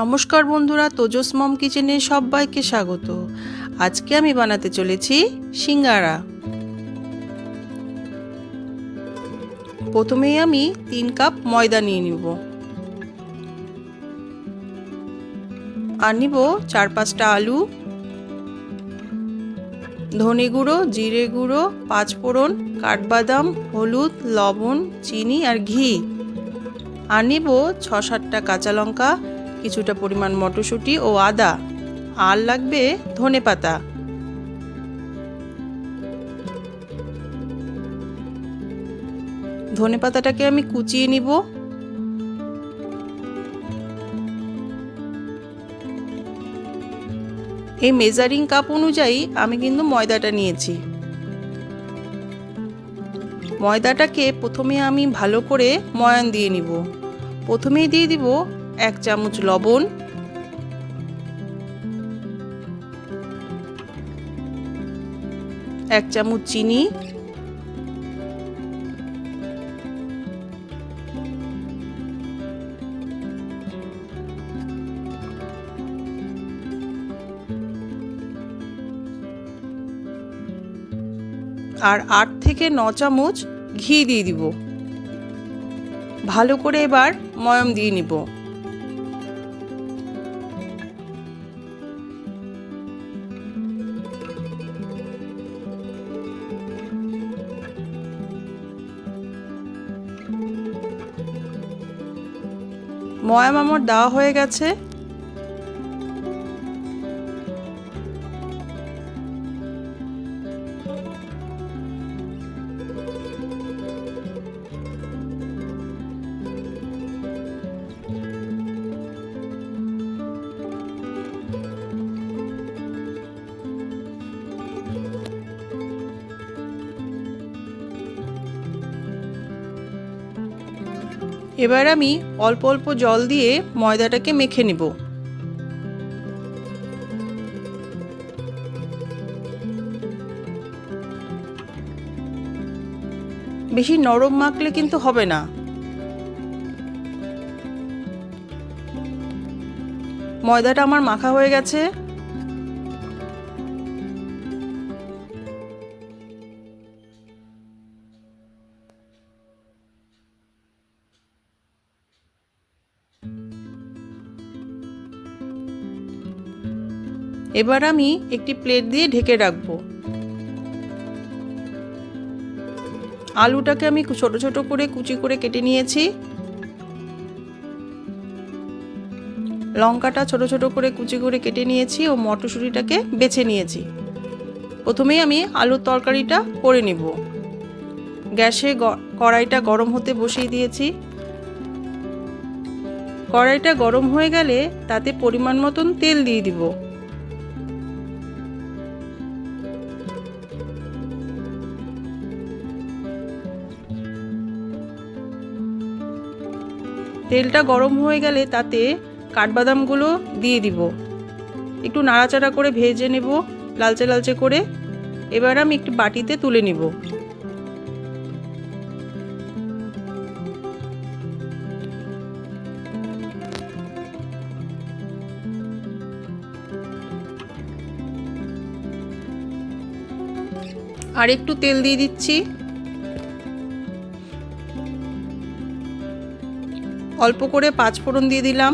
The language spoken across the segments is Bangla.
নমস্কার বন্ধুরা, তোজস মম কিচেনে সবাইকে স্বাগত। আজকে আমি বানাতে চলেছি সিঙ্গারা। প্রথমেই আমি তিন কাপ ময়দা নিয়ে নিব। আর নিব চার পাঁচটা আলু, ধনে গুঁড়ো, জিরে গুঁড়ো পাঁচফোড়ন কাঠবাদাম, হলুদ, লবণ, চিনি আর ঘি। আর নিব ছ সাতটা কাঁচা লঙ্কা কিছুটা পরিমাণ মটরশুঁটি ও আদা। আর লাগবে ধনে পাতা। ধনে পাতাটাকে আমি কুচিয়ে নিব। এই মেজারিং কাপ অনুযায়ী আমি কিন্তু ময়দাটা নিয়েছি। ময়দাটাকে প্রথমে আমি ভালো করে ময়ান দিয়ে নিব। প্রথমেই দিয়ে দিব এক চামচ লবণ। এক চামচ চিনি। আর আট থেকে ন চামচ ঘি দিয়ে দিব। ভালো করে এবার ময়ম দিয়ে নিব। ময়াম আমার দেওয়া হয়ে গেছে। এবার আমি অল্প অল্প জল দিয়ে ময়দাটাকে মেখে নেব। বেশি নরম মাখলে কিন্তু হবে না। ময়দাটা আমার মাখা হয়ে গেছে। এবার আমি একটি প্লেট দিয়ে ঢেকে রাখব। আলুটাকে আমি ছোট ছোট করে কুচি করে কেটে নিয়েছি। লঙ্কাটা ছোট ছোট করে কুচি করে কেটে নিয়েছি ও মটরশুঁটিটাকে বেছে নিয়েছি। প্রথমেই আমি আলুর তরকারিটা করে নিব। গ্যাসে কড়াইটা গরম হতে বসিয়ে দিয়েছি। কড়াইটা গরম হয়ে গেলে তাতে পরিমাণ মতন তেল দিয়ে দিব। তেলটা গরম হয়ে গেলে তাতে কাঠবাদামগুলো দিয়ে দিব। একটু নাড়াচাড়া করে ভেজে নেব, লালচে লালচে করে। এবার আমি একটু বাটিতে তুলে নিব। আর একটু তেল দিয়ে দিচ্ছি। অল্প করে পাঁচ ফোড়ন দিয়ে দিলাম।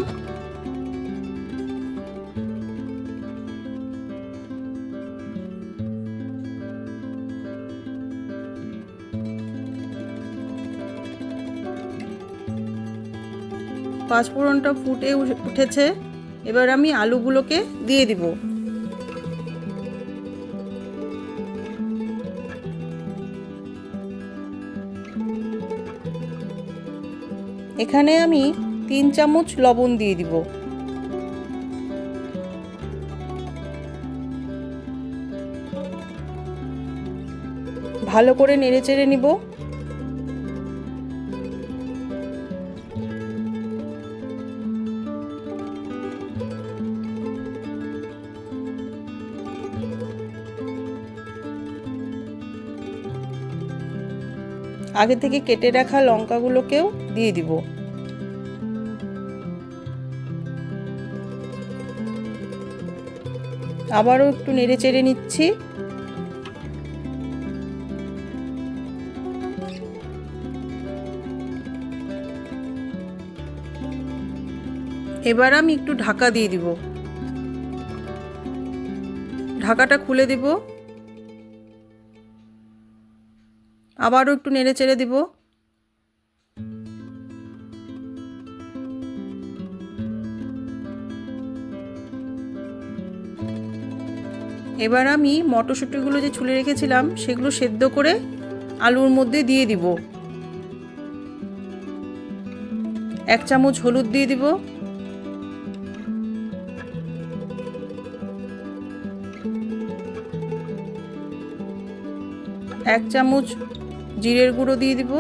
পাঁচ ফোড়নটা ফুটে উঠেছে। এবার আমি আলুগুলোকে দিয়ে দিব। এখানে আমি তিন চামচ লবণ দিয়ে দিব। ভালো করে নেড়ে চেড়ে নিব। আগে থেকে কেটে রাখা লঙ্কাগুলোকেও দিয়ে দিব। আবারও একটু নেড়ে চেড়ে নিচ্ছি। এবার আমি একটু ঢাকা দিয়ে দিব। ঢাকাটা খুলে দেবো। আবারও একটু নেড়ে চেড়ে দিব। এবার আমি মটরশুঁটিগুলো যে ছুলে রেখেছিলাম, সেগুলো সেদ্ধ করে আলুর মধ্যে দিয়ে দিব। এক চামচ হলুদ দিয়ে দিব। এক চামচ জিরের গুঁড়ো দিয়ে দিব।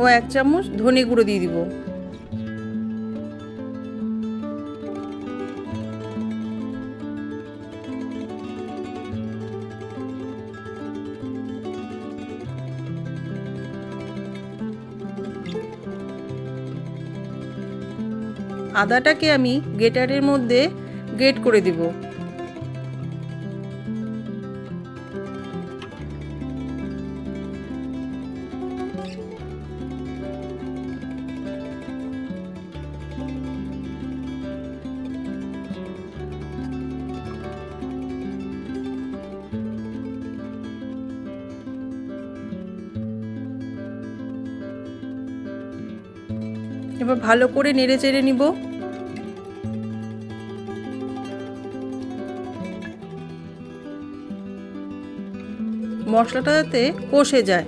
ও এক চামচ ধনে গুঁড়ো দিয়ে দিব। আদাটাকে আমি গেটারের মধ্যে গ্রেট করে দিব। এবার ভালো করে নেড়ে চেড়ে নিব। মশলাটা যাতে কষে যায়।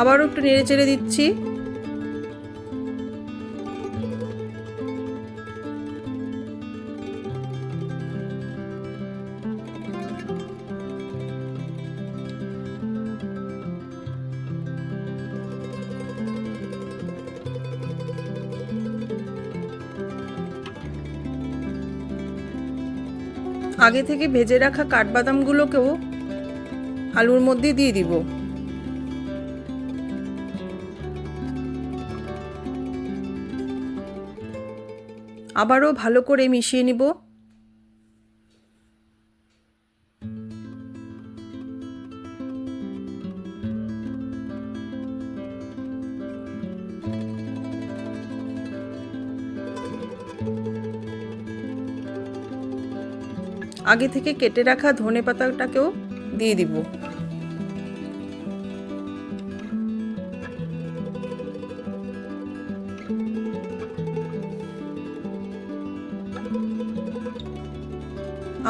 আবারও একটু নেড়ে চেড়ে দিচ্ছি। আগে থেকে ভেজে রাখা কাঠবাদামগুলোকেও আলুর মধ্যে দিয়ে দিব। আবারও ভালো করে মিশিয়ে নিব। আগে থেকে কেটে রাখা ধনে পাতাটাকেও দিয়ে দিব।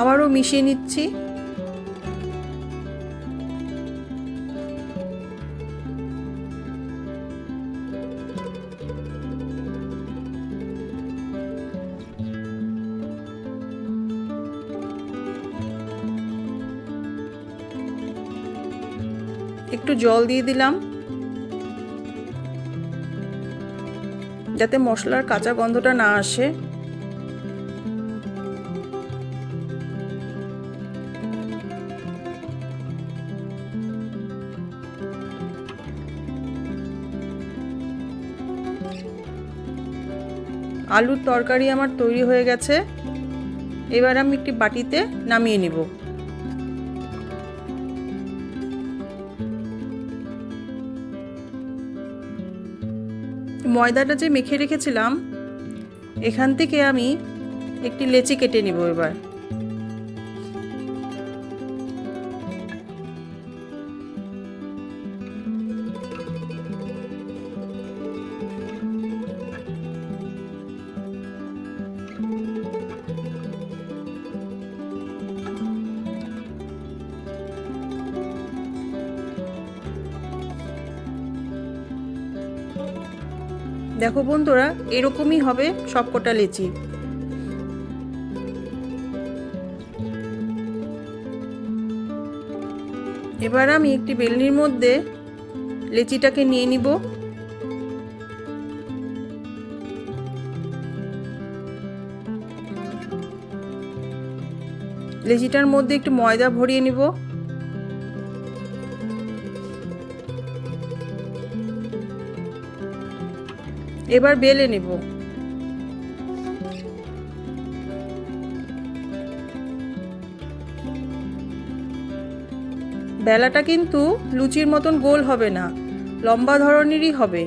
আবারও মিশিয়ে নিচ্ছি। একটু জল দিয়ে দিলাম। যাতে মশলার কাঁচা গন্ধটা না আসে। আলুর তরকারি আমার তৈরি হয়ে গেছে। এবার আমি একটি বাটিতে নামিয়ে নিব। ময়দাটা যে মেখে রেখেছিলাম এখান থেকে আমি একটি লেচি কেটে নিব এবার। দেখো বন্ধুরা, এরকমই হবে সবকটা লেচি। এবার আমি একটি বেলনির মধ্যে লেচিটাকে নিয়ে নিব। লেচিটার মধ্যে একটু ময়দা ভরিয়ে নিব। এবার বেলে নেব। বেলাটা কিন্তু লুচির মতন গোল হবে না লম্বা ধরনেরই হবে।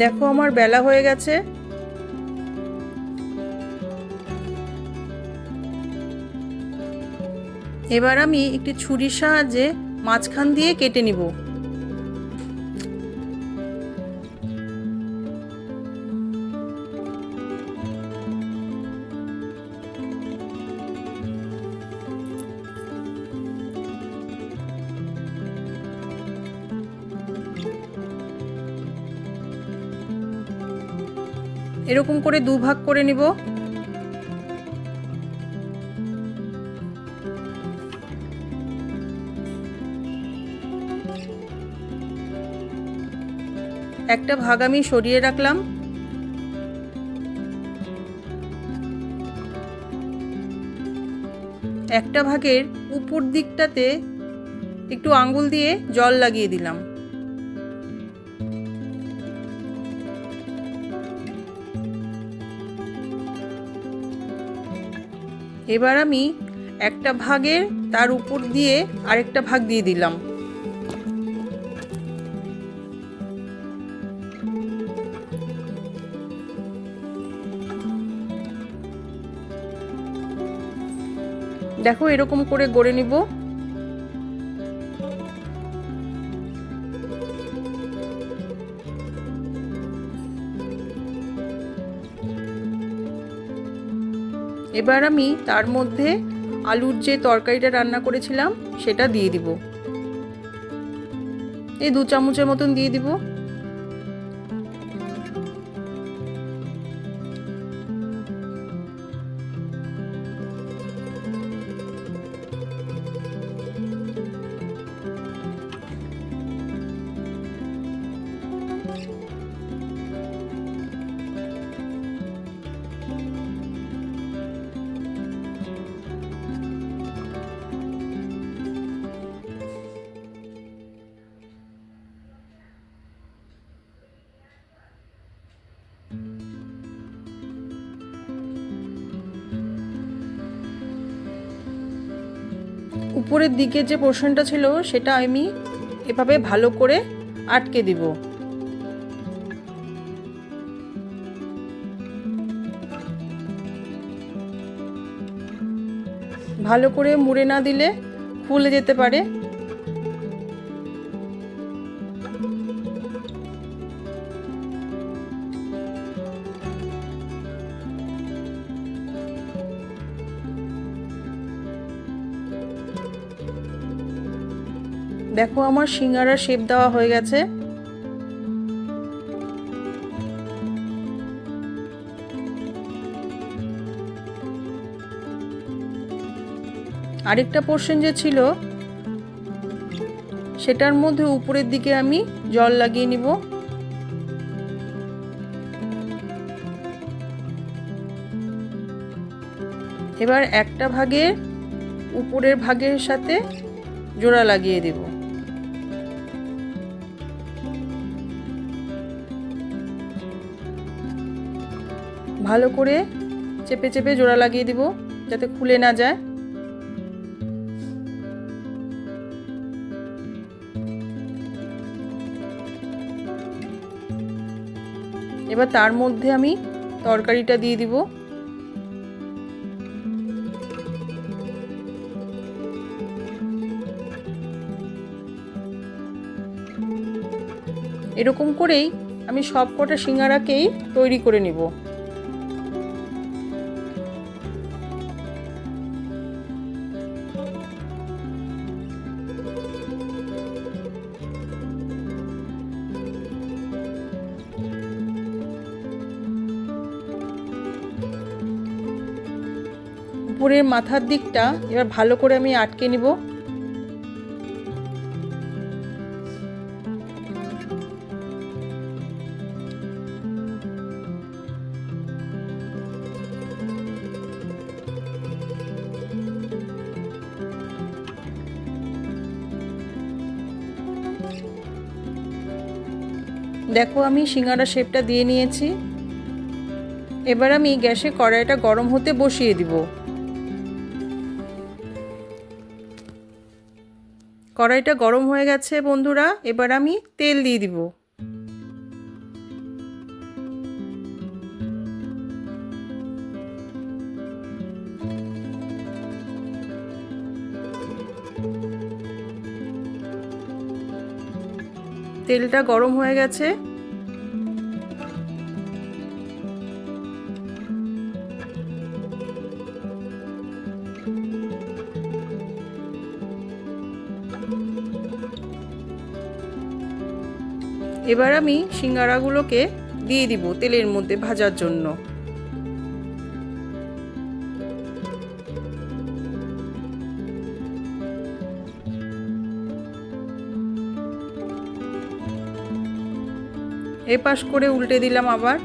দেখো আমার বেলা হয়ে গেছে। এবার আমি একটি ছুরির সাহায্যে মাঝখান দিয়ে কেটে নিব। এরকম করে দু ভাগ করে নিব। একটা ভাগ আমি সরিয়ে রাখলাম। একটা ভাগের উপর দিকটাতে একটু আঙ্গুল দিয়ে জল লাগিয়ে দিলাম। এবার আমি একটা ভাগের তার উপর দিয়ে আরেকটা ভাগ দিয়ে দিলাম। দেখো এরকম করে গড়ে নিব। এবার আমি তার মধ্যে আলুর যে তরকারিটা রান্না করেছিলাম, সেটা দিয়ে দিব। এই দু চামচের মতন দিয়ে দিব। উপরের দিকে যে পোর্শনটা ছিল, সেটা আমি এভাবে ভালো করে আটকে দিব। ভালো করে মুড়ে না দিলে ফুলে যেতে পারে। দেখো আমার সিঙ্গারার শেপ দেওয়া হয়ে গেছে। আরেকটা পোর্শন যে ছিল, সেটার মধ্যে উপরের দিকে আমি জল লাগিয়ে নিব। এবার একটা ভাগের উপরের ভাগের সাথে জোড়া লাগিয়ে দেব। ভালো করে চেপে চেপে জোড়া লাগিয়ে দিব, যাতে খুলে না যায়। এবার তার মধ্যে আমি তরকারিটা দিয়ে দিব। এরকম করেই আমি সব কটা সিঙ্গারাকেই তৈরি করে নিব। উপরের মাথার দিকটা এবার ভালো করে আমি আটকে নিব। দেখো আমি সিঙ্গারা শেপটা দিয়ে নিয়েছি। এবার আমি গ্যাসে কড়াইটা গরম হতে বসিয়ে দিব। কড়াইটা গরম হয়ে গেছে বন্ধুরা এবার আমি তেল দিয়ে দিব। তেলটা গরম হয়ে গেছে। এবার আমি সিঙ্গারাগুলোকে দিয়ে দিব তেলের মধ্যে ভাজার জন্য। এ পাশ করে উল্টে দিলাম আবার।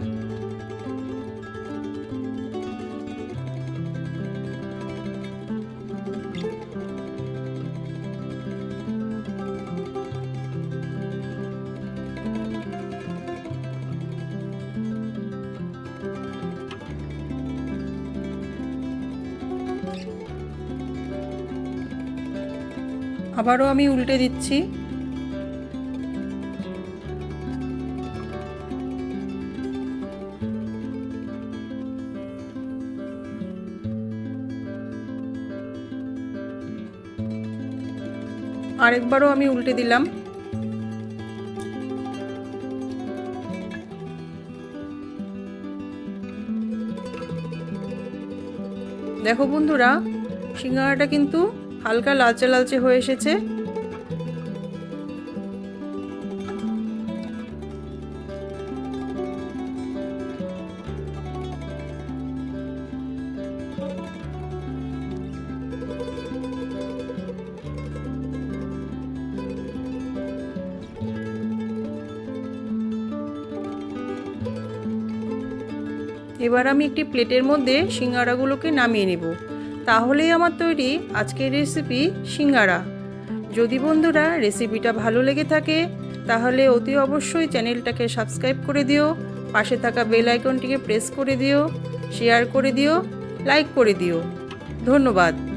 আবারও আমি উল্টে দিচ্ছি। আরেকবারও আমি উল্টে দিলাম। দেখো বন্ধুরা সিঙ্গারাটা কিন্তু হালকা লালচে লালচে হয়ে এসেছে। এবার আমি একটি প্লেটের মধ্যে সিঙ্গারাগুলোকে নামিয়ে নেব। তাহলেই আমার তৈরি আজকের রেসিপি সিঙ্গারা। যদি বন্ধুরা রেসিপিটা ভালো লেগে থাকে, তাহলে অতি অবশ্যই চ্যানেলটাকে সাবস্ক্রাইব করে দিও, পাশে থাকা বেল আইকনটিকে প্রেস করে দিও শেয়ার করে দিও লাইক করে দিও। ধন্যবাদ।